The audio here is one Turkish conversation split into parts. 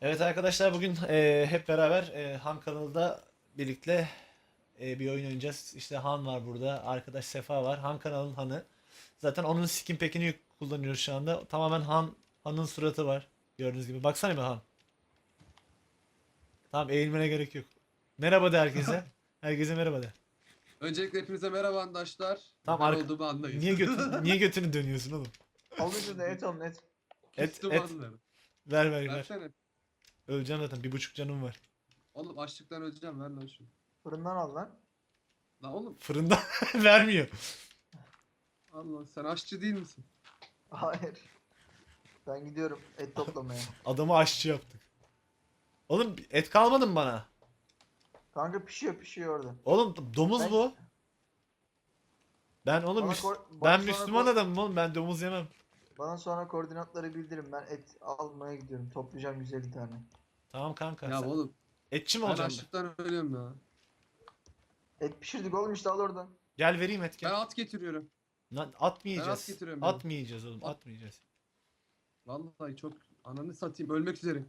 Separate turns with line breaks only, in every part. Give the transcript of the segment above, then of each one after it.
Evet arkadaşlar bugün e, hep beraber e, Han kanalında birlikte e, bir oyun oynayacağız. İşte Han var burada, arkadaş Sefa var. Han kanalın Han'ı. Zaten onun skin pack'ini kullanıyoruz şu anda. Tamamen Han Han'ın suratı var. Gördüğünüz gibi. Baksana bir Han. Tamam eğilmene gerek yok. Merhaba de herkese. Herkese merhaba de.
Öncelikle hepinize merhaba arkadaşlar.
Tamam, arka-
olduğumu anlayın.
Niye götün niye götünü dönüyorsun oğlum?
Alın şurada et alın et.
Et et ver ver ver.
Versene.
Öleceğim zaten. Bir buçuk canım var.
Oğlum açlıktan öleceğim ver lan şunu.
Fırından al lan.
Lan oğlum
Fırında vermiyor.
Allah sen aşçı değil misin?
Hayır. Ben gidiyorum et toplamaya.
Adamı aşçı yaptık. Oğlum et kalmadı mı bana?
Kanka pişiyor pişiyor orada.
Oğlum domuz
Ben-
bu. Ben oğlum
Bana
Müs-
kor- bana
ben
sonra
Müslüman
kor-
adamım oğlum ben domuz yemem.
Bana sonra koordinatları bildirin. Ben et almaya gidiyorum. Toplayacağım 150 tane.
Tamam kanka.
Ya
sen-
oğlum
Etçi mi
ben
olacaksın?
açlıktan ölüyorum ya.
Et pişirdik oğlum işte al oradan.
Gel vereyim et
Ben
gel.
at getiriyorum.
Lan atmayacağız.
at getiriyorum ben.
Atmayacağız oğlum
At.
atmayacağız.
Vallahi çok ananı satayım ölmek üzereyim.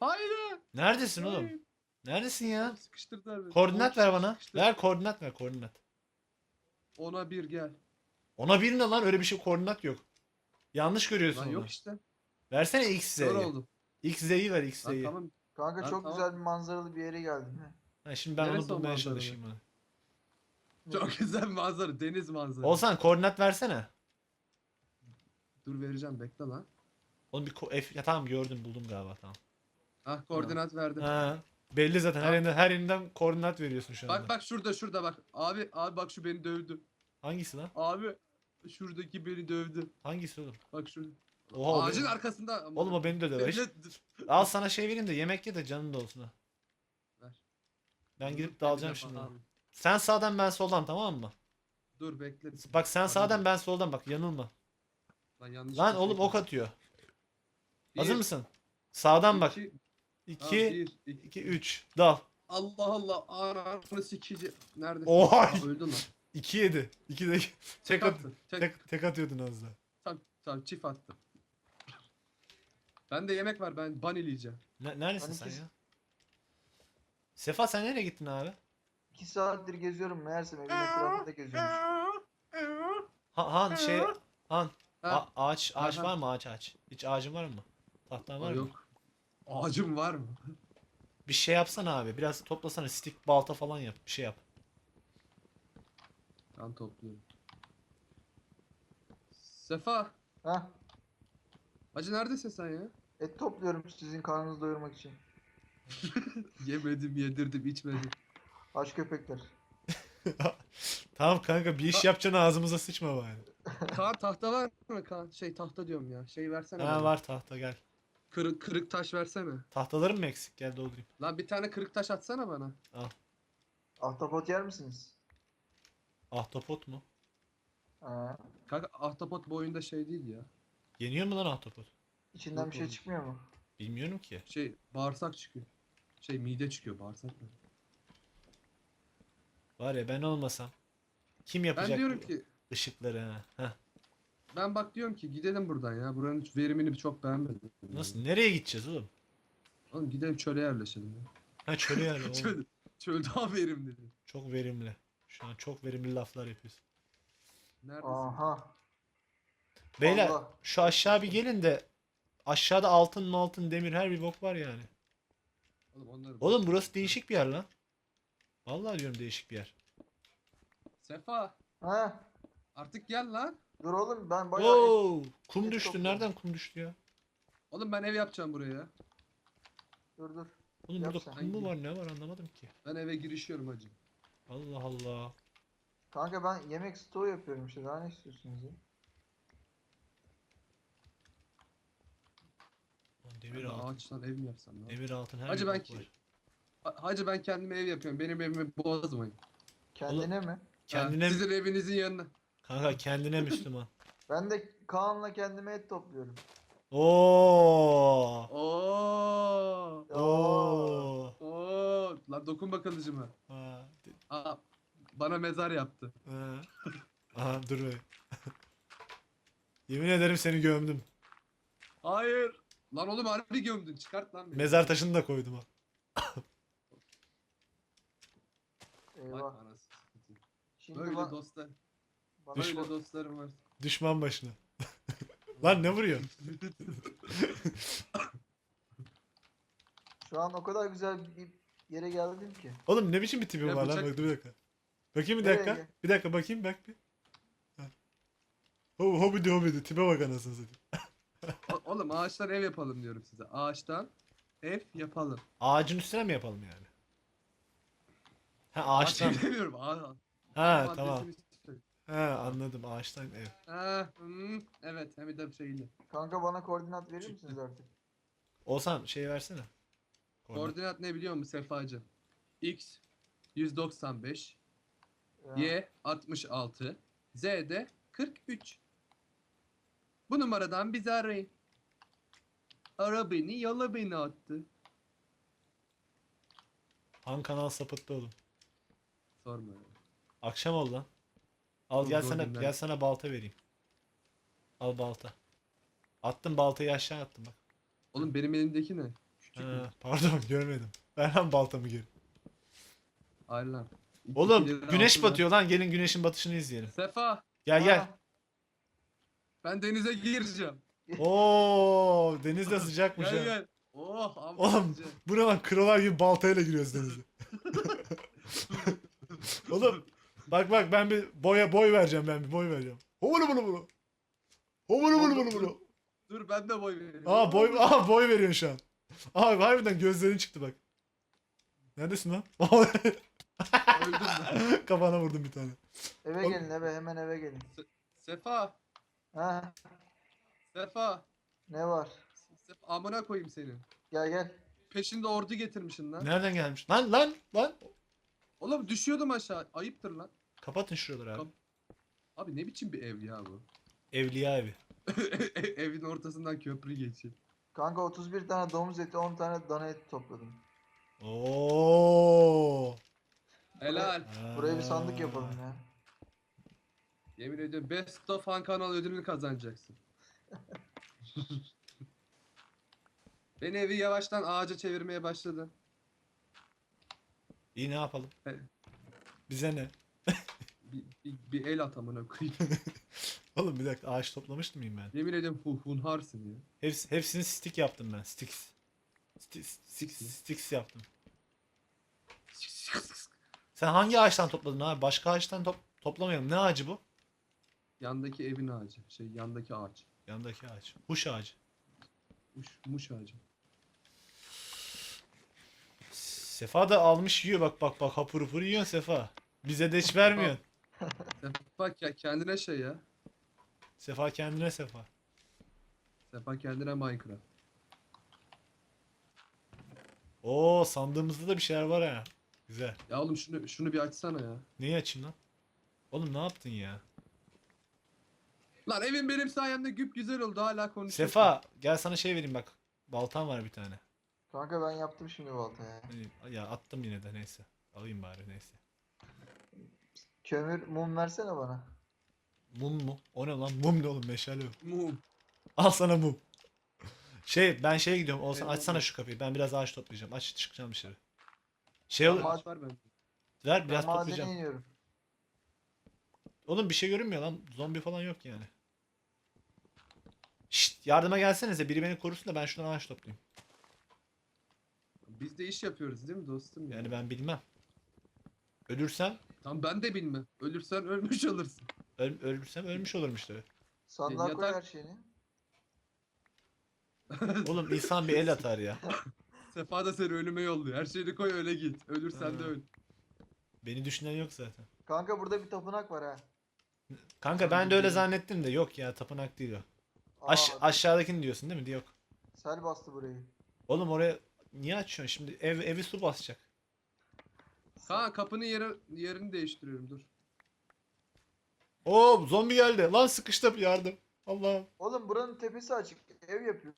Hayır.
Neredesin oğlum?
hayır.
Neredesin ya?
Sıkıştırdılar beni.
Koordinat ver bana. Ver koordinat ver koordinat.
Ona bir gel.
Ona bir ne lan öyle bir şey koordinat yok. Yanlış görüyorsun
Lan
onu.
yok işte.
Versene X
Kör
Z'yi.
oldu.
X Z'yi ver X
Lan
Z'yi.
tamam.
Kanka
Lan
çok
tamam.
güzel bir manzaralı bir yere geldim. He.
Ha, şimdi ben
Neresi
onu
o
bulmaya
manzara
çalışayım.
Çok güzel manzara. Deniz manzara.
Olsan koordinat versene.
Dur vereceğim bekle lan.
Oğlum bir ko- F ya tamam gördüm buldum galiba tamam.
Ah koordinat verdim.
Ha, belli zaten her
Tamam.
yerinden, her yerinden koordinat veriyorsun şu anda.
Bak bak şurada şurada bak. Abi abi bak şu beni dövdü.
Hangisi lan?
Abi şuradaki beni dövdü.
Hangisi oğlum?
Bak şurada.
Oha,
Ağacın arkasında.
Oğlum o beni de döver. Hiç- Al sana şey vereyim de yemek ye de canın da olsun ha.
Ver.
Ben gidip dalacağım şimdi.
abi.
Sen sağdan ben soldan tamam mı?
Dur bekle.
Bak sen sağdan ben soldan bak yanılma.
Lan yanlış.
Lan oğlum ok atıyor. Hazır mısın? Sağdan bak.
iki, tamam,
2
bir, iki.
2 3 dal.
Allah Allah ananı sikici. Neredesin?
Oha!
Öldün lan.
2 7. 2 de tek,
Tek
at,
attı. Tek,
tek, tek atıyordun az daha.
Tamam, tamam çift attı. Bende yemek var ben banileyeceğim.
Ne, neredesin
Ben
sen
ikisi-
ya? Sefa sen nereye gittin abi?
2 saattir geziyorum meğersem evin etrafında geziyormuş.
Ha, han şey han
Ha,
a- ağaç ağaç
Aha.
var mı ağaç ağaç? Hiç ağacın var mı? Tahtan var mı?
yok. Ağacım var mı?
Bir şey yapsana abi. Biraz toplasana stick balta falan yap. Bir şey yap.
Ben topluyorum. Sefa.
Ha?
Hacı neredesin sen ya?
Et topluyorum sizin karnınızı doyurmak için.
Yemedim, yedirdim, içmedim.
Aç köpekler.
Tamam kanka bir iş yapacaksın ağzımıza sıçma bari.
Kaan tahta var mı Kaan? Şey tahta diyorum ya. Şey versene
Ha
bana.
var tahta gel.
Kırık, kırık taş versene.
Tahtaların mı eksik? Gel doldurayım.
Lan bir tane kırık taş atsana bana.
Ahtapot yer misiniz?
Ahtapot mu?
Ha.
Kanka ahtapot bu oyunda şey değil ya.
Yeniyor mu lan ahtapot?
İçinden
Yok
bir şey
oğlum.
çıkmıyor mu?
Bilmiyorum ki.
Şey bağırsak çıkıyor. Şey mide çıkıyor bağırsak ne?
Var ya ben olmasam. Kim
Ben
yapacak
diyorum
bu
ki
ışıkları ha? Heh.
ben bak diyorum ki gidelim buradan ya. Buranın verimini çok beğenmedim.
Nasıl? Nereye gideceğiz oğlum?
Oğlum gidelim çöle yerleşelim ya.
Ha çöle yani oğlum.
Çöl, çöl daha verimli.
Çok verimli. Şu an çok verimli laflar yapıyorsun.
Neredesin?
Aha.
Beyler
Allah.
şu aşağı bir gelin de aşağıda altın altın demir her bir bok var yani.
Oğlum onları
Oğlum burası değişik bir yer lan. Vallahi diyorum değişik bir yer.
Sefa
Ha.
artık gel lan.
Dur oğlum ben bayağı
Oo, kum
et
düştü.
topluyorum.
Nereden kum düştü ya?
Oğlum ben ev yapacağım buraya.
Dur dur.
Oğlum
Yap
burada
sen.
kum mu var ne var anlamadım ki.
Ben eve girişiyorum hacı.
Allah Allah.
Kanka ben yemek stoğu yapıyorum işte daha ne istiyorsunuz ya?
Demir
Ben
altın.
ağaçtan ev mi yapsam lan?
Demir altın her
Hacı ben ki-
var.
Ha- Hacı ben kendime ev yapıyorum. Benim evimi bozmayın.
Kendine mi?
Kendine
Ha, sizin evinizin yanına.
kanka kendine Müslüman.
Ben de Kaan'la kendime et topluyorum.
Oo.
Oo.
Oo.
Oo. Lan dokunma kılıcıma.
Ha, de-
Aa, bana mezar yaptı.
ha. Aha dur be. Yemin ederim seni gömdüm.
Hayır. Lan oğlum harbi gömdün. Çıkart lan beni.
Mezar taşını da koydum ha.
Eyvah.
anasını satayım.
Şimdi
Böyle
ba-
dostlar.
bana
Düşman-
Böyle dostlarım var.
Düşman başına. Lan ne vuruyor?
şu an o kadar güzel bir yere geldim ki.
Oğlum ne biçim bir tipim
Ya
var lan?
bıçak-
Bak dur bir dakika. Bakayım bir
Nereye
dakika.
gel?
Bir dakika bakayım bak bir. Ha. Ho hobidi hobidi tipe bak anasını satayım.
Oğlum ağaçtan ev yapalım diyorum size. Ağaçtan ev yapalım.
Ağacın üstüne mi yapalım yani? Ha ağaçtan.
Ağaç demiyorum. Ağa.
Ha tamam. Ha anladım ağaçtan ev.
Ha, hmm, evet hem de şeyli.
Kanka bana koordinat verir misiniz artık?
Olsan şey versene. Koordinat.
Koordinat ne biliyor musun Sefacı? X 195,
Ya,
Y 66, Z de 43. Bu numaradan bizi arayın. Ara beni, yola beni attı.
Han kanal sapıttı oğlum.
Sorma ya.
Akşam oldu lan. Al
Dur,
gel
dur,
sana
dinlen.
gel sana balta vereyim. Al balta. Attım baltayı aşağı attım bak.
Oğlum benim elimdeki ne? Küçük mü?
Ha, pardon görmedim. Ver lan baltamı geri.
Hayır lan. İki
Oğlum güneş batıyor lan gelin güneşin batışını izleyelim.
Sefa,
Gel gel.
Aa,
ben denize gireceğim.
Oo deniz de sıcakmış
Gel
ha.
gel. Oh,
Oğlum
sıcak.
bu ne lan krolar gibi baltayla giriyoruz denize. Oğlum bak bak ben bir boya boy vereceğim ben bir boy vereceğim. Homunu bunu bunu. Homunu bunu bunu bunu.
Dur ben de boy vereyim.
Aa boy aa boy veriyorsun şu an. Aa harbiden gözlerin çıktı bak. Neredesin lan?
Öldüm ben.
Kafana vurdum bir tane.
eve
Oğlum-
gelin eve hemen eve gelin.
Sefa,
Ha
Sefa.
ne var?
Sefa amına koyayım seni.
Gel gel.
Peşinde ordu getirmişsin lan.
Nereden gelmiş? Lan lan lan.
Oğlum düşüyordum aşağı. Ayıptır lan.
Kapatın şuraları abi.
Kap- Abi ne biçim bir ev ya bu?
Evliya evi.
Evin ortasından köprü geçiyor.
Kanka 31 tane domuz eti 10 tane dana eti topladım.
Oo.
Helal.
Buraya bir sandık yapalım ya.
Yemin ediyorum Best of Han kanal ödülünü kazanacaksın. Ben evi yavaştan ağaca çevirmeye başladım.
İyi ne yapalım?
Evet.
Bize ne?
Bir, bir, bir el at amına koyayım.
Oğlum bir dakika ağaç toplamıştım mıyım ben?
Yemin ediyorum hu hunharsın ya.
Hepsi, hepsini stick yaptım ben. Sticks. Sticks, sticks, sticks yaptım. Sen hangi ağaçtan topladın abi? Başka ağaçtan top toplamayalım. Ne ağacı bu?
Yandaki evin ağacı. Şey yandaki ağaç.
Yandaki ağaç. Huş ağacı.
Muş, muş ağacı.
Sefa da almış yiyor bak bak bak hapur hapur yiyorsun Sefa. Bize de hiç vermiyorsun.
Sefa ke- kendine şey ya.
Sefa kendine Sefa.
Sefa kendine Minecraft.
Oo sandığımızda da bir şeyler var ha. Güzel.
Ya oğlum şunu şunu bir açsana ya.
Neyi açayım lan? Oğlum ne yaptın ya?
Lan evin benim sayemde güp güzel oldu hala konuşuyorsun.
Sefa gel sana şey vereyim bak. Baltam var bir tane.
Kanka ben yaptım şimdi baltaya.
Hani- Ya attım yine de neyse. Alayım bari neyse.
Kömür mum versene bana.
Mum mu? O ne lan? Mum ne oğlum? Meşale yok.
Mum.
Al sana mum. Şey ben şeye gidiyorum. Olsan
Eyvallah.
açsana şu kapıyı. Ben biraz ağaç toplayacağım. Aç çıkacağım dışarı. Şey olur.
Ama-
Ağaç var bende.
Ver
Ben
biraz
madene
toplayacağım.
iniyorum.
Oğlum bir şey görünmüyor lan. Zombi falan yok yani. Şşt yardıma gelsenize. Biri beni korusun da ben şuradan ağaç toplayayım.
Biz de iş yapıyoruz değil mi dostum? ya?
Yani ben bilmem. Ölürsem,
Tamam ben de bilmem. Ölürsen ölmüş olursun.
öl- ölürsem ölmüş olurum işte.
Sandığa koy
yatak-
her şeyini.
Oğlum insan bir el atar ya.
Sefa da seni ölüme yolluyor. Her şeyini koy öyle git. Ölürsen de
Ha.
öl.
Beni düşünen yok zaten.
Kanka burada bir tapınak var ha.
Kanka ben de öyle zannettim de yok ya tapınak değil o. Aş
Aa,
aşağıdakini diyorsun değil mi? Yok.
Sel bastı burayı.
Oğlum oraya niye açıyorsun şimdi? Ev evi su basacak.
Kaan kapının yeri, yerini değiştiriyorum dur.
Oo zombi geldi. Lan sıkıştım yardım. Allah'ım.
Oğlum buranın tepesi açık. Ev yapıyor.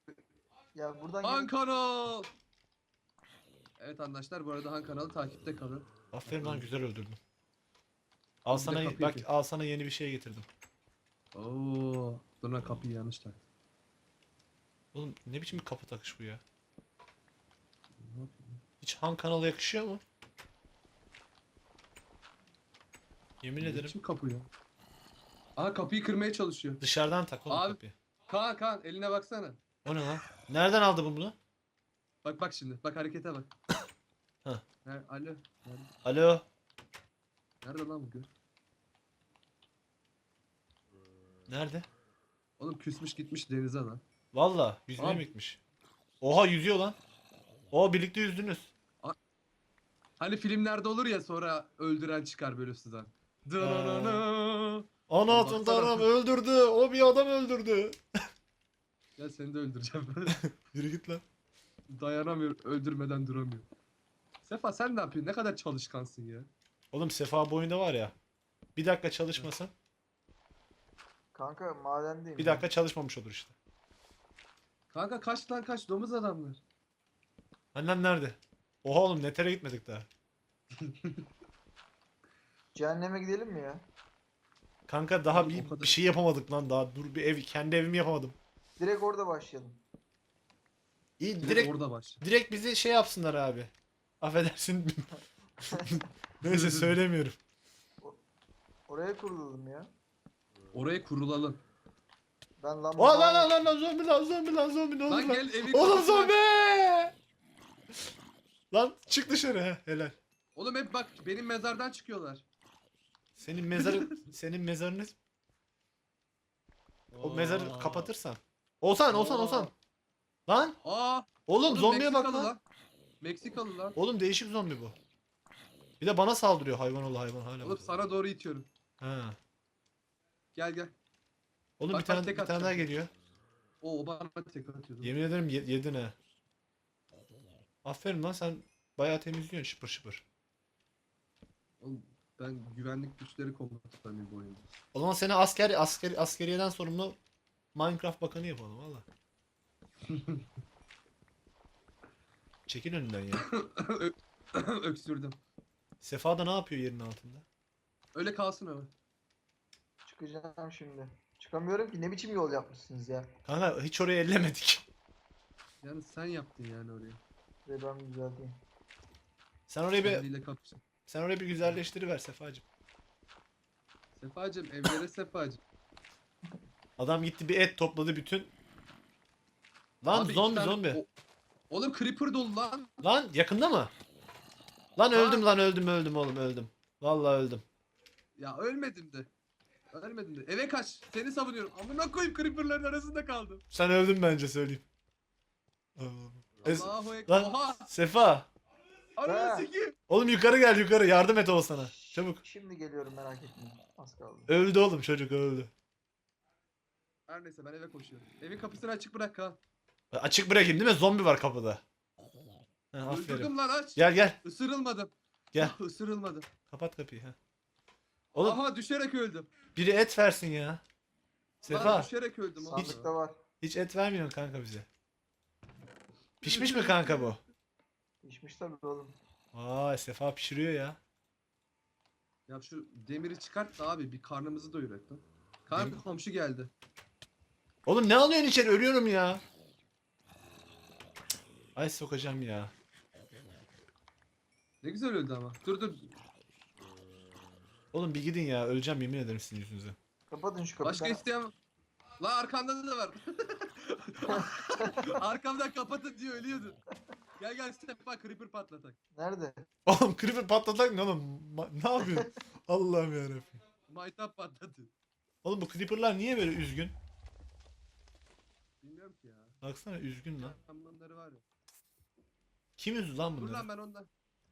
Ya buradan
Han
gelip-
kanal. Evet arkadaşlar bu arada Han kanalı takipte kalın.
Aferin lan güzel öldürdüm. Al
Bir de
sana
kapıyı
bak al sana yeni bir şey getirdim.
Oo, dur lan kapıyı yanlış tak.
Oğlum ne biçim bir kapı takış bu ya? Hiç Han kanalı yakışıyor mu? Yemin
Ne
ederim.
biçim kapı ya? Aa kapıyı kırmaya çalışıyor.
Dışarıdan tak oğlum
Abi-
kapıyı.
Kaan Kaan eline baksana.
O ne lan? Nereden aldı bu bunu?
Bak bak şimdi. Bak harekete bak. He, alo. Nerede,
Alo.
nerede lan bu gör?
Nerede?
Oğlum küsmüş gitmiş denize lan.
Valla yüzmeye
Abi.
mi gitmiş? Oha yüzüyor lan. Oha birlikte yüzdünüz.
Hani filmlerde olur ya sonra öldüren çıkar böyle sudan. Dırırırı.
Ana
Baksana.
tanrım öldürdü. O bir adam öldürdü.
Ya seni de öldüreceğim.
Yürü git lan.
Dayanamıyor, öldürmeden duramıyor. Sefa sen ne yapıyorsun? Ne kadar çalışkansın ya.
Oğlum Sefa boyunda var ya. Bir dakika çalışmasın.
Kanka madendeyim.
Bir
ya.
dakika çalışmamış olur işte.
Kanka kaç lan kaç domuz adamlar.
Annem nerede? Oha oğlum netere gitmedik daha.
Cehenneme gidelim mi ya?
Kanka daha bir, bir şey yapamadık lan daha. Dur bir ev kendi evimi yapamadım.
Direkt orada başlayalım.
İyi
Direkt,
direkt
orada baş.
direkt bizi şey yapsınlar abi. Affedersin. Neyse söylemiyorum.
Oraya kurulalım ya.
Oraya kurulalım.
Ben lamba
Oh lan lan lan lan zombi lan zombi lan zombi ne
Lan
lan?
gel evi
Oğlum zombi! Lan çık dışarı he helal.
Oğlum hep bak benim mezardan çıkıyorlar.
Senin mezarın senin mezarını o mezarı kapatırsan. Olsan olsan
Oo.
olsan. Lan
Aa!
oğlum zombiye bak
Meksikalı
lan.
Meksikalı lan.
Oğlum değişik zombi bu. Bir de bana saldırıyor hayvan oğlu hayvan hala.
Oğlum sana doğru itiyorum.
Ha.
Gel gel.
Oğlum
Bak,
bir tane
bak, tek
bir tane daha geliyor.
Oo o bana tek atıyordu.
Yemin ederim ye- yedin ha. Aferin lan sen bayağı temizliyorsun şıpır şıpır.
Oğlum ben güvenlik güçleri komutanıyım bu oyunda.
O zaman seni asker asker askeriyeden sorumlu Minecraft bakanı yapalım valla. Çekil önünden ya.
Öksürdüm.
Sefa da ne yapıyor yerin altında?
Öyle kalsın öyle.
Çıkacağım şimdi. Çıkamıyorum ki ne biçim yol yapmışsınız ya.
Kanka hiç oraya ellemedik.
Yani sen yaptın yani orayı.
Ve ben düzelteyim.
Sen orayı bir
Kendiyle kapışın.
sen orayı bir güzelleştiriver Sefacım.
Sefacım evlere Sefacım.
Adam gitti bir et topladı bütün. Lan
Abi iki
zombi
tane-
zombi.
O- Oğlum creeper dolu lan.
Lan yakında mı? Lan öldüm lan öldüm öldüm oğlum öldüm. Vallahi öldüm.
Ya ölmedim de. Ölmedim de. Eve kaç. Seni savunuyorum. Amına koyayım creeperların arasında kaldım.
Sen öldün bence söyleyeyim. Es-
Allahu ekber.
Lan
Oha.
Sefa.
Ananı
Ha.
sikeyim.
Oğlum yukarı gel yukarı yardım et sana. Çabuk.
Şimdi geliyorum merak etmeyin. Az kaldı.
Öldü oğlum çocuk öldü.
Her neyse ben eve koşuyorum. Evin kapısını açık bırak Kaan.
Açık bırakayım değil mi? Zombi var kapıda. Ha, aferin.
Öldürdüm lan aç.
Gel gel.
Isırılmadım.
Gel.
Ah, Isırılmadım.
Kapat kapıyı. Ha. Oğlum
Aha düşerek öldüm.
biri et versin ya.
Lan
Sefa
düşerek öldüm.
Sandıkta var.
hiç et vermiyorsun kanka bize. Pişmiş mi kanka bu?
Pişmiş tabii oğlum.
Vay Sefa pişiriyor ya.
Ya şu demiri çıkart da abi bir karnımızı doyurak lan. Kanka komşu geldi.
Oğlum ne alıyorsun içeri? Ölüyorum ya. Ay sokacağım ya.
Ne güzel öldü ama. Dur dur.
Oğlum bir gidin ya. Öleceğim yemin ederim sizin yüzünüze.
Kapatın şu kapıyı.
Başka
Ben-
isteyen La arkanda da var. Arkamdan kapatın diyor ölüyordu. Gel gel bak creeper patlatak.
Nerede?
Oğlum creeper patlatak ne oğlum? Ma- ne yapıyorsun? Allah'ım yarabbim.
Maytap patladı.
Oğlum bu creeperlar niye böyle üzgün?
Bilmiyorum ki ya.
Baksana üzgün lan.
Tam bunları var ya.
Kim üzdü lan
Dur
bunları?
lan ben ondan. Ben ondan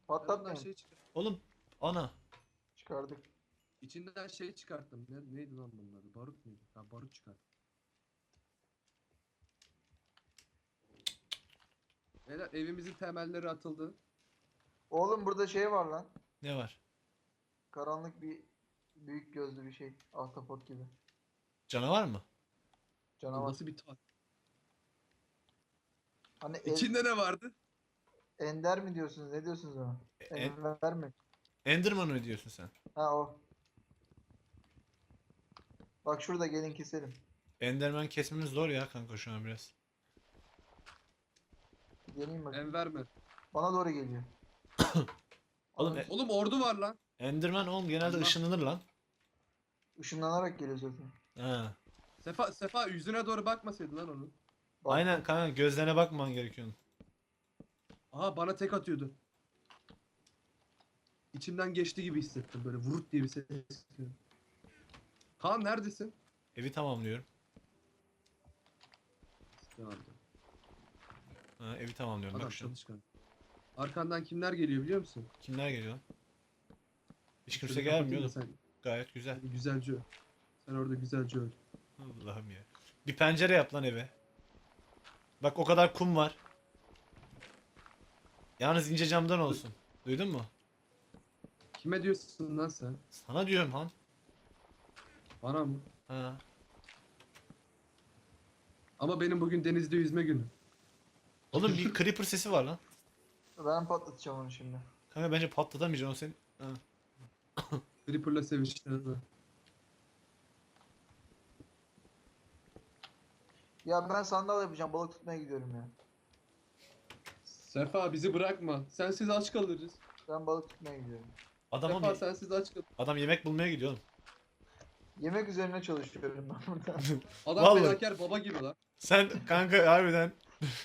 Patlatmayın.
şey çıkar.
Oğlum ana.
Çıkardık.
İçinden şey çıkarttım. Ne, neydi lan bunlar? Barut muydu? Ha barut çıkarttım. Beyler evimizin temelleri atıldı.
Oğlum burada şey var lan.
Ne var?
Karanlık bir büyük gözlü bir şey. Ahtapot gibi.
Canavar mı?
Canavar.
Nasıl bir tat?
Hani en-
İçinde ne vardı?
ender mi diyorsunuz? Ne diyorsunuz ona?
E-
Ender mi?
Enderman mı diyorsun sen?
Ha o. Bak şurada gelin keselim.
Enderman kesmemiz zor ya kanka şu an biraz.
Deneyeyim bakayım.
Enver mi?
Bana doğru geliyor.
Oğlum e-
Oğlum ordu var lan.
Enderman oğlum genelde
Allah.
ışınlanır lan.
Işınlanarak geliyor zaten.
Ha.
Sefa Sefa yüzüne doğru bakmasaydı lan onun.
Bak,
Aynen kanka gözlerine bakman gerekiyor.
Aha bana tek atıyordu. İçimden geçti gibi hissettim böyle vurut diye bir ses. geliyor. Kaan neredesin?
Evi tamamlıyorum.
Ya,
Ha, evi tamamlıyorum
Adam
bak şu.
çalışkan. Arkandan kimler geliyor biliyor musun?
Kimler geliyor lan? Hiç kimse
Şöyle
gelmiyor oğlum.
da
Gayet güzel.
Sen güzelce öl. Sen orada güzelce öl.
Allah'ım ya. Bir pencere yap lan eve. Bak o kadar kum var. Yalnız ince camdan olsun. Duydun mu?
Kime diyorsun lan sen?
Sana diyorum han.
Bana mı?
Ha.
Ama benim bugün denizde yüzme günü.
Oğlum bir creeper sesi var lan.
Ben patlatacağım onu şimdi.
Kanka bence patlatamayacaksın o senin. Ha.
Creeper'la sevişeceğiz.
Ya ben sandal yapacağım. Balık tutmaya gidiyorum ya.
Sefa bizi bırakma. Sensiz aç kalırız.
Ben balık tutmaya gidiyorum.
Adam,
Sefa sensiz aç kalırız.
adam yemek bulmaya gidiyor oğlum.
Yemek üzerine çalışıyorum ben burada.
Adam
Vallahi.
fedakar baba gibi lan.
Sen kanka harbiden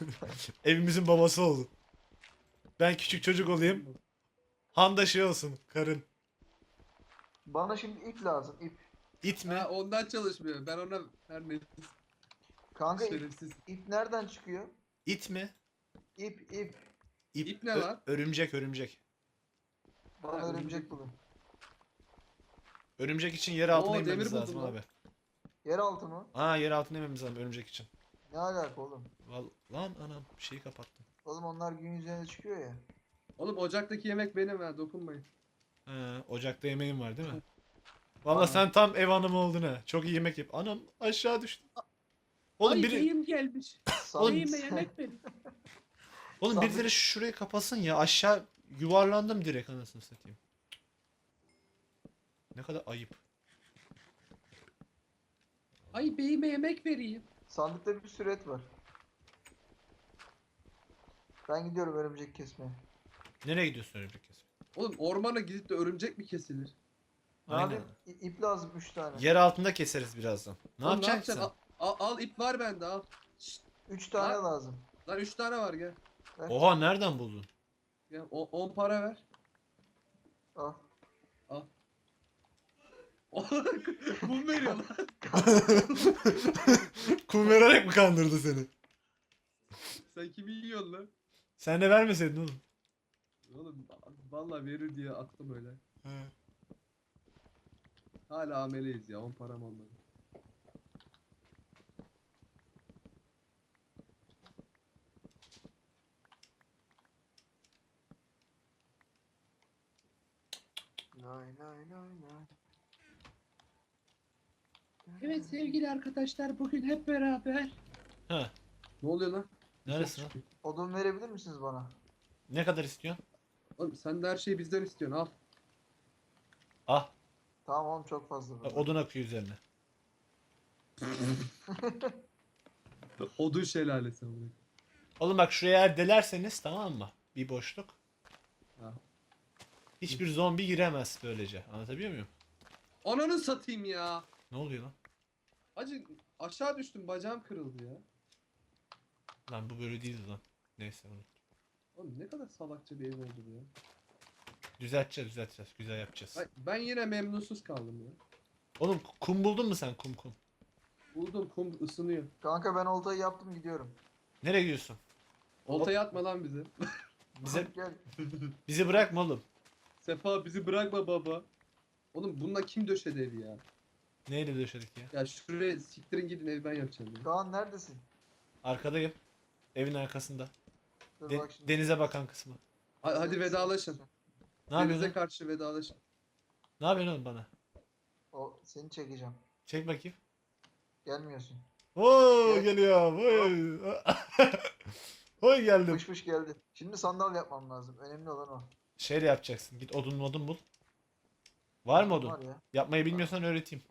evimizin babası oldun. Ben küçük çocuk olayım. Han da şey olsun karın.
Bana şimdi ip lazım. ip.
İt mi?
Ha, ondan çalışmıyor. Ben ona her neyse
Kanka ip,
şerefsiz.
ip nereden çıkıyor?
İt mi?
İp ip.
İp,
İp ne
ö-
lan?
Örümcek örümcek.
Bana
Ha,
örümcek
örümcek.
bulun.
Örümcek için yer altına
Oo,
inmemiz
demir
lazım
buldum lan.
abi.
Yeraltı mı?
Ha yer altına inmemiz lazım örümcek için.
Ne alaka oğlum?
Val lan anam şeyi kapattım.
Oğlum onlar gün yüzüne çıkıyor ya.
Oğlum ocaktaki yemek benim ha dokunmayın.
Ha, ocakta yemeğim var değil mi? Valla sen tam ev hanımı oldun ha. Çok iyi yemek yap. Anam aşağı düştü. Oğlum biri
gelmiş.
Sand-
verin.
oğlum
Sandık-
birileri şurayı kapatsın ya. Aşağı yuvarlandım direkt anasını satayım. Ne kadar ayıp.
Ay beyime yemek vereyim.
Sandıkta bir sürü et var. Ben gidiyorum örümcek kesmeye.
Nereye gidiyorsun örümcek kesme?
Oğlum ormana gidip de örümcek mi kesilir?
Ne
Aynen.
yapayım? İ- İp lazım 3 tane.
Yer altında keseriz birazdan. Ne
Oğlum
yapacaksın?
Al, al, al ip var bende al. Şşt,
3 tane
Lan-
lazım.
lan 3 tane var gel.
Oha nereden buldun?
Gel 10 para ver.
Al.
Al. Kum veriyor lan.
Kum vererek mi kandırdı seni?
Sen kimi yiyorsun lan?
Sen de vermeseydin oğlum.
Oğlum vallahi verir diye attım öyle. Hala ameleyiz ya 10 param olmadı. Evet sevgili arkadaşlar bugün hep beraber.
Ha.
Ne oluyor lan?
Neredesin lan?
Odun verebilir misiniz bana?
Ne kadar istiyorsun?
Oğlum sen de her şeyi bizden istiyorsun al.
Ah.
Tamam oğlum çok fazla. var.
Odun akıyor üzerine.
Odun şelalesi amına.
Oğlum bak şuraya eğer delerseniz tamam mı? Bir boşluk. Hiçbir zombi giremez böylece. Anlatabiliyor muyum?
Ananı satayım ya.
Ne oluyor lan?
Hacı aşağı düştüm bacağım kırıldı ya.
Lan bu böyle değildi lan. Neyse onu.
Oğlum ne kadar salakça bir ev oldu bu ya.
Düzelteceğiz düzelteceğiz. Güzel yapacağız.
Ben, ben yine memnunsuz kaldım ya.
Oğlum kum buldun mu sen kum kum?
Buldum kum ısınıyor.
Kanka ben oltayı yaptım gidiyorum.
Nereye gidiyorsun?
Oltaya atma lan bizi.
Bize
Gel.
bizi bırakma oğlum.
Sefa bizi bırakma baba. Oğlum bununla kim döşedi evi ya?
Neyle döşedik ya?
Ya şuraya siktirin gidin evi ben yapacağım ya.
Kaan neredesin?
Arkadayım. Evin arkasında.
Dur
De-
bak şimdi.
denize bakan kısmı.
Ha- Hadi vedalaşın.
Ne yapıyorsun?
Denize
lan?
karşı vedalaşın.
Ne yapıyorsun oğlum bana?
O seni çekeceğim.
Çek bakayım.
Gelmiyorsun.
Oo
Gel.
geliyor. Oy. Oy geldim.
Fış fış geldi. Şimdi sandal yapmam lazım. Önemli olan o.
Şey de yapacaksın. Git odun odun bul. Var mı odun?
Var ya.
Yapmayı bilmiyorsan öğreteyim.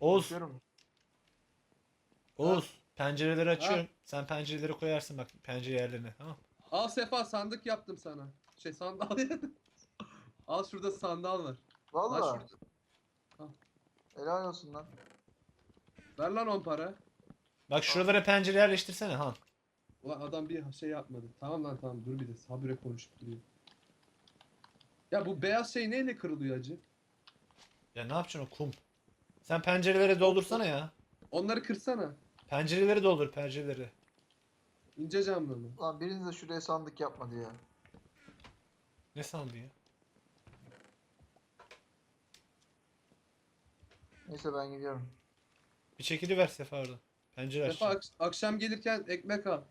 Oğuz,
Yapıyorum.
Oğuz Pencereleri açıyorum. Sen pencereleri koyarsın bak pencere yerlerine tamam.
Al Sefa sandık yaptım sana. Şey sandal. Al şurada sandal var. Lan
Valla.
şurada.
Helal olsun lan.
Ver lan 10 para.
Bak şuralara pencere yerleştirsene Han.
Ulan adam bir şey yapmadı. Tamam lan tamam dur bir de habire konuşup duruyor. Ya bu beyaz şey neyle kırılıyor acı?
Ya ne yapacaksın o kum? Sen pencereleri doldursana ya.
Onları kırsana.
Pencereleri doldur pencereleri.
İnce camlı mı?
Lan biriniz de şuraya sandık yapmadı ya.
Ne sandın ya?
Neyse ben gidiyorum.
Bir çekili ver Sefa oradan. Pencere
Sefa
aç.
ak- akşam gelirken ekmek al.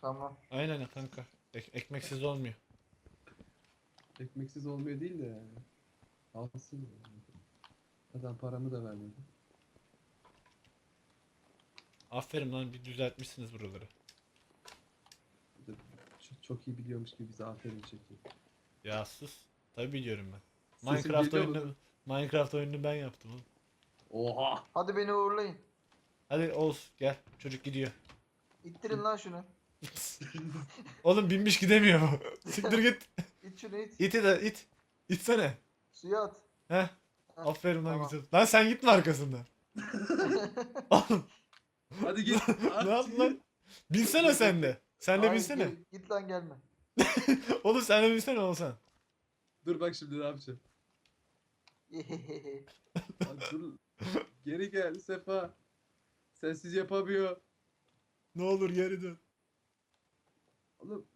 Tamam.
Aynen ya kanka. Ek- ekmeksiz olmuyor.
Ekmeksiz olmuyor değil de yani. Alsın. Adam paramı da vermedi.
Aferin lan bir düzeltmişsiniz buraları.
Çok, çok iyi biliyormuş gibi bize aferin çekiyor.
Ya sus. Tabii biliyorum ben.
Sesim
Minecraft
geliyor mu?
oyununu Minecraft oyununu ben yaptım oğlum.
Oha!
Hadi beni uğurlayın.
Hadi Oğuz gel. Çocuk gidiyor.
İttirin lan şunu.
Oğlum binmiş gidemiyor bu. Siktir git.
İt şunu it.
İt de it. İtsene.
Suya at.
Heh. Aferin lan
tamam.
güzel. Lan sen gitme arkasından. Oğlum
Hadi git.
ne yaptın lan? Binsene sen de. Sen de
Hayır,
binsene.
git- Git lan gelme.
Oğlum sen de binsene olsan.
Dur bak şimdi ne yapacağım. Lan dur. Geri gel Sefa. Sensiz yapamıyor.
Ne olur geri dön.
Oğlum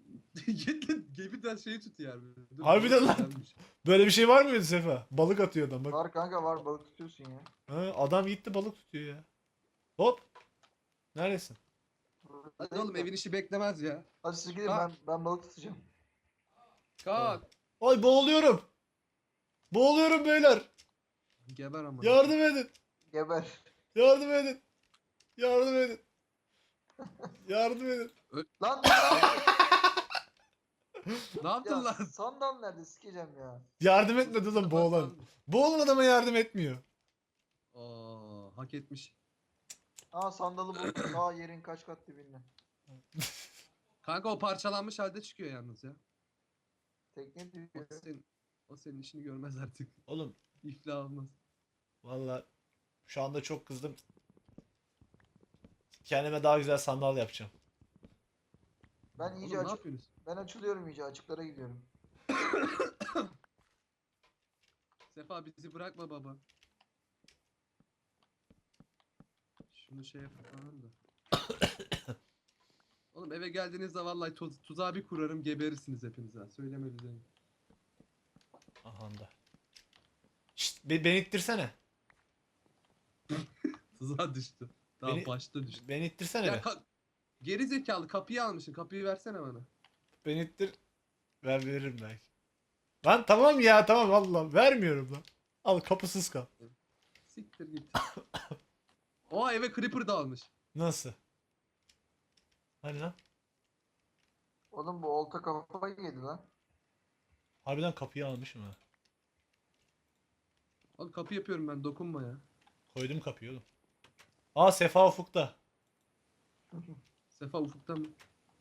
gemiden şeyi tut yani. Dur,
Harbiden lan.
güzelmiş.
Böyle bir şey var mıydı Sefa? Balık atıyor adam bak.
var kanka var balık tutuyorsun ya.
Ha, adam gitti balık tutuyor ya. Hop. Neredesin?
Hadi oğlum evin işi beklemez ya.
Hadi siz gidin
Ha.
ben, ben balık tutacağım.
Kalk.
Ay boğuluyorum. Boğuluyorum beyler.
Geber ama.
Yardım edin.
Geber.
Yardım edin. Yardım edin. Yardım edin.
Lan lan.
Ne yaptın
ya
lan?
sandal nerede sikeceğim ya.
Yardım etmedi oğlum boğulan. Boğulan adama yardım etmiyor.
Aa, hak etmiş.
Aa sandalı buldum. Aa yerin kaç kat dibinde.
Kanka o parçalanmış halde çıkıyor yalnız ya.
Tekne
O
diyor.
senin, o senin işini görmez artık.
Oğlum
İflah olmaz.
valla şu anda çok kızdım. Kendime daha güzel sandal yapacağım.
Ben
Oğlum
iyice
ne
açık.
yapıyorsunuz?
Ben açılıyorum iyice açıklara gidiyorum.
Sefa bizi bırakma baba. Şunu şey yapalım da. Oğlum eve geldiğinizde vallahi tuz, tuzağa bir kurarım geberirsiniz hepiniz ha. Söyleme düzeni.
Aha da. Şşt be, beni ittirsene.
Tuzağa düştü. Daha
Beni-
başta düştü.
Beni ittirsene
Ya
be.
ka- geri zekalı kapıyı almışsın. Kapıyı versene bana.
Beni ittir. Ben veririm belki. Lan tamam ya tamam valla vermiyorum lan. Al kapısız kal.
Siktir git. o eve creeper da almış.
Nasıl? Hani lan?
Oğlum bu olta kafayı yedi lan.
Harbiden kapıyı almışım ha.
Oğlum kapı yapıyorum ben dokunma ya.
Koydum kapıyı oğlum. Aa Sefa ufukta.
Sefa ufukta mı?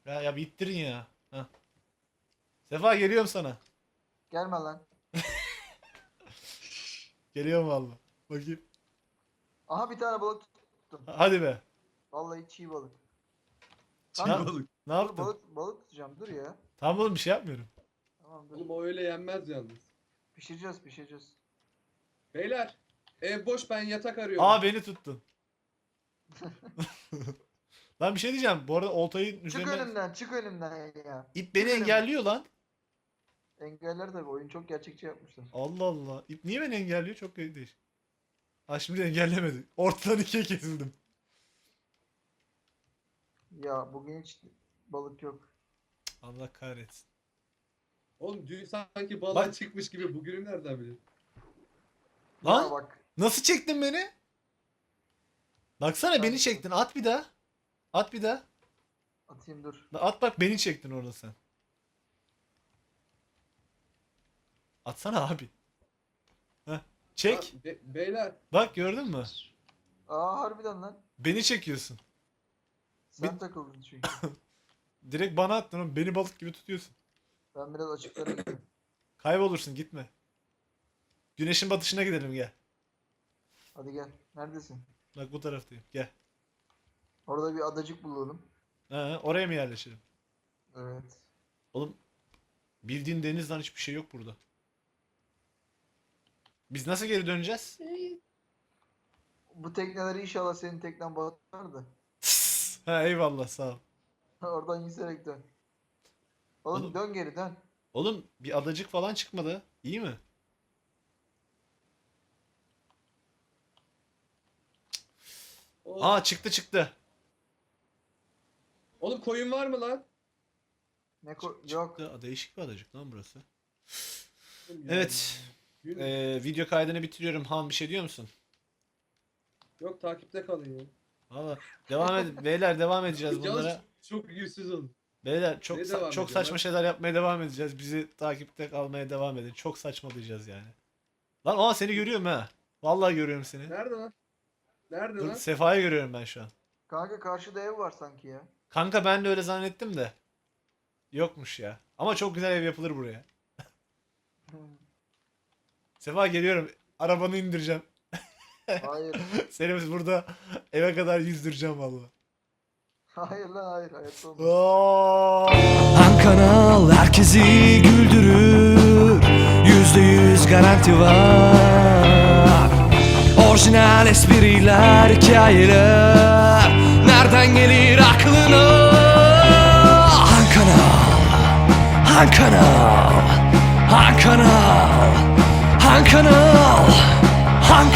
Ya, ya bir ittirin ya. Heh. Sefa geliyorum sana.
Gelme lan.
Geliyorum valla. Bakayım.
Aha bir tane balık tuttum.
Hadi be.
Vallahi çiğ balık.
Çiğ
Ya-
balık.
Ne
Dur
yaptın?
balık balık tutacağım dur ya.
Tamam oğlum bir şey yapmıyorum.
Tamam dur.
Oğlum o öyle yenmez yalnız.
Pişireceğiz pişireceğiz.
Beyler ev boş ben yatak arıyorum.
Aa beni tuttun. lan bir şey diyeceğim. Bu arada oltayın
Çık
üzerine
önümden çık önümden ya.
ip beni
Çık önümden.
engelliyor lan.
Engeller tabi oyun çok gerçekçi yapmışlar.
Allah Allah. İp niye beni engelliyor? Çok değişik. Ha şimdi engellemedi. Ortadan ikiye kesildim.
Ya bugün hiç balık yok.
Allah kahretsin.
Oğlum dün sanki balığa
Bak-
çıkmış gibi bugünü nereden?
Ya
Lan
bak
nasıl çektin beni? Baksana
Ben-
beni çektin. At bir daha. At bir daha.
atayım dur.
At bak beni çektin orada sen. Atsana abi. Heh. Çek.
Ha, be- beyler
Bak gördün mü?
Aa harbiden lan.
Beni çekiyorsun.
Sen
Bir-
takıldın çünkü.
Direkt bana attın oğlum. Beni balık gibi tutuyorsun.
Ben biraz açıklara gidiyorum.
Kaybolursun gitme. Güneşin batışına gidelim gel.
Hadi gel. Neredesin?
Bak bu taraftayım. Gel.
Orada bir adacık bulalım.
Ha, oraya mı yerleşelim?
Evet.
Oğlum bildiğin denizden hiçbir şey yok burada. Biz nasıl geri döneceğiz?
Bu tekneleri inşallah senin teknen batar da.
ha eyvallah sağ ol.
Oradan yüzerek dön. Oğlum,
Oğlum-
dön geri dön.
Oğlum bir adacık falan çıkmadı. İyi mi? Aa çıktı çıktı.
Oğlum koyun var mı lan?
Ne ko- Yok.
Çıktı. Değişik bir adacık lan burası. Evet.
Yürü.
Ee, video kaydını bitiriyorum. Han bir şey diyor musun?
Yok takipte kalın ya.
Valla devam ed beyler devam edeceğiz bunlara.
çok yüzsüz olun.
Beyler çok sa-
devam
çok
edeceğim
saçma
lan?
şeyler yapmaya devam edeceğiz. Bizi takipte kalmaya devam edin. Çok saçmalayacağız yani. Lan aa seni görüyorum ha. Vallahi görüyorum seni.
Nerede lan? Nerede
Dur
lan?
Sefa'yı görüyorum ben şu an.
Kanka karşıda ev var sanki ya.
Kanka ben de öyle zannettim de. Yokmuş ya. Ama çok güzel ev yapılır buraya. Sefa geliyorum. Arabanı indireceğim.
hayır.
Seni burada eve kadar yüzdüreceğim valla.
Hayır lan hayır. Hayatta olmaz.
Kanal herkesi güldürür Yüzde yüz garanti var Orijinal espriler, hikayeler Nereden gelir aklına. Han kanal Han kanal Han